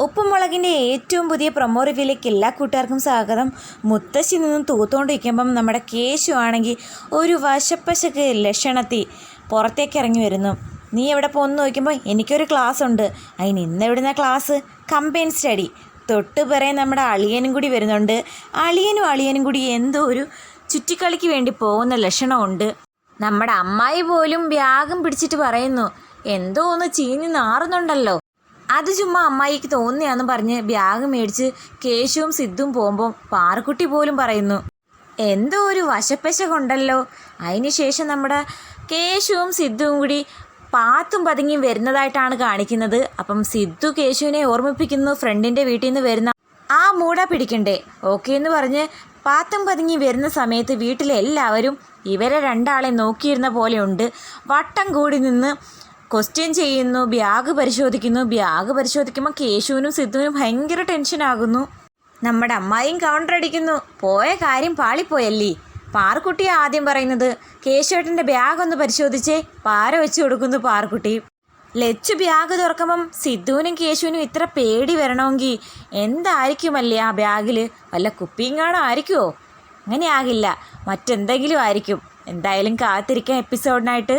ഉപ്പുമുളകിന്റെ ഏറ്റവും പുതിയ പ്രൊമോ റിവ്യൂലേക്ക് എല്ലാ കൂട്ടുകാർക്കും സ്വാഗതം. മുത്തശ്ശി നിന്നും തൂത്തുകൊണ്ടിരിക്കുമ്പം നമ്മുടെ കേശു ആണെങ്കിൽ ഒരു വശപ്പശക്ക് ലക്ഷണത്തി പുറത്തേക്ക് ഇറങ്ങി വരുന്നു. നീ എവിടെ പോകുന്നു നോക്കുമ്പോൾ എനിക്കൊരു ക്ലാസ് ഉണ്ട്. അതിന് ഇന്ന് എവിടുന്ന ക്ലാസ് കമ്പൈൻ സ്റ്റഡി തൊട്ട് പറയാൻ നമ്മുടെ അളിയനും കൂടി വരുന്നുണ്ട്. അളിയനും അളിയനും കൂടി എന്തോ ഒരു ചുറ്റിക്കളിക്ക് വേണ്ടി പോകുന്ന ലക്ഷണമുണ്ട്. നമ്മുടെ അമ്മായി പോലും വ്യാഗം പിടിച്ചിട്ട് പറയുന്നു എന്തോ ഒന്ന് ചീഞ്ഞ് നാറുന്നുണ്ടല്ലോ. അത് ചുമ്മാ അമ്മായിക്ക് തോന്നിയാന്ന് പറഞ്ഞ് ബാഗ് മേടിച്ച് കേശുവും സിദ്ധും പോകുമ്പോൾ പാറക്കുട്ടി പോലും പറയുന്നു എന്തോ ഒരു വശപ്പശ കൊണ്ടല്ലോ. അതിനുശേഷം നമ്മുടെ കേശുവും സിദ്ധുവും കൂടി പാത്തും പതുങ്ങിയും വരുന്നതായിട്ടാണ് കാണിക്കുന്നത്. അപ്പം സിദ്ധു കേശുവിനെ ഓർമ്മിപ്പിക്കുന്നു ഫ്രണ്ടിന്റെ വീട്ടിൽ നിന്ന് വരുന്ന ആ മൂട പിടിക്കണ്ടേ? ഓക്കെ എന്ന് പറഞ്ഞ് പാത്തും പതുങ്ങി വരുന്ന സമയത്ത് വീട്ടിലെല്ലാവരും ഇവരെ രണ്ടാളെ നോക്കിയിരുന്ന പോലെയുണ്ട് വട്ടം കൂടി നിന്ന് ക്വസ്റ്റ്യൻ ചെയ്യുന്നു ബാഗ് പരിശോധിക്കുന്നു. ബാഗ് പരിശോധിക്കുമ്പോൾ കേശുവിനും സിദ്ധുവിനും ഭയങ്കര ടെൻഷനാകുന്നു നമ്മുടെ അമ്മായിയും കൗണ്ടർ അടിക്കുന്നു. പോയ കാര്യം പാളിപ്പോയല്ലേ? പാർക്കുട്ടി ആദ്യം പറയുന്നത് കേശുവേട്ടന്റെ ബാഗ് ഒന്ന് പരിശോധിച്ചേ പാര വെച്ച് കൊടുക്കുന്നു പാർക്കുട്ടി ലച്ചു ബാഗ് തുറക്കുമ്പം സിദ്ധുവിനും കേശുവിനും ഇത്ര പേടി വരണമെങ്കിൽ എന്തായിരിക്കുമല്ലേ ആ ബാഗിൽ വല്ല കുപ്പിയും കാണോ ആയിരിക്കുമോ അങ്ങനെ ആകില്ല മറ്റെന്തെങ്കിലും ആയിരിക്കും. എന്തായാലും കാത്തിരിക്കാം എപ്പിസോഡിനായിട്ട്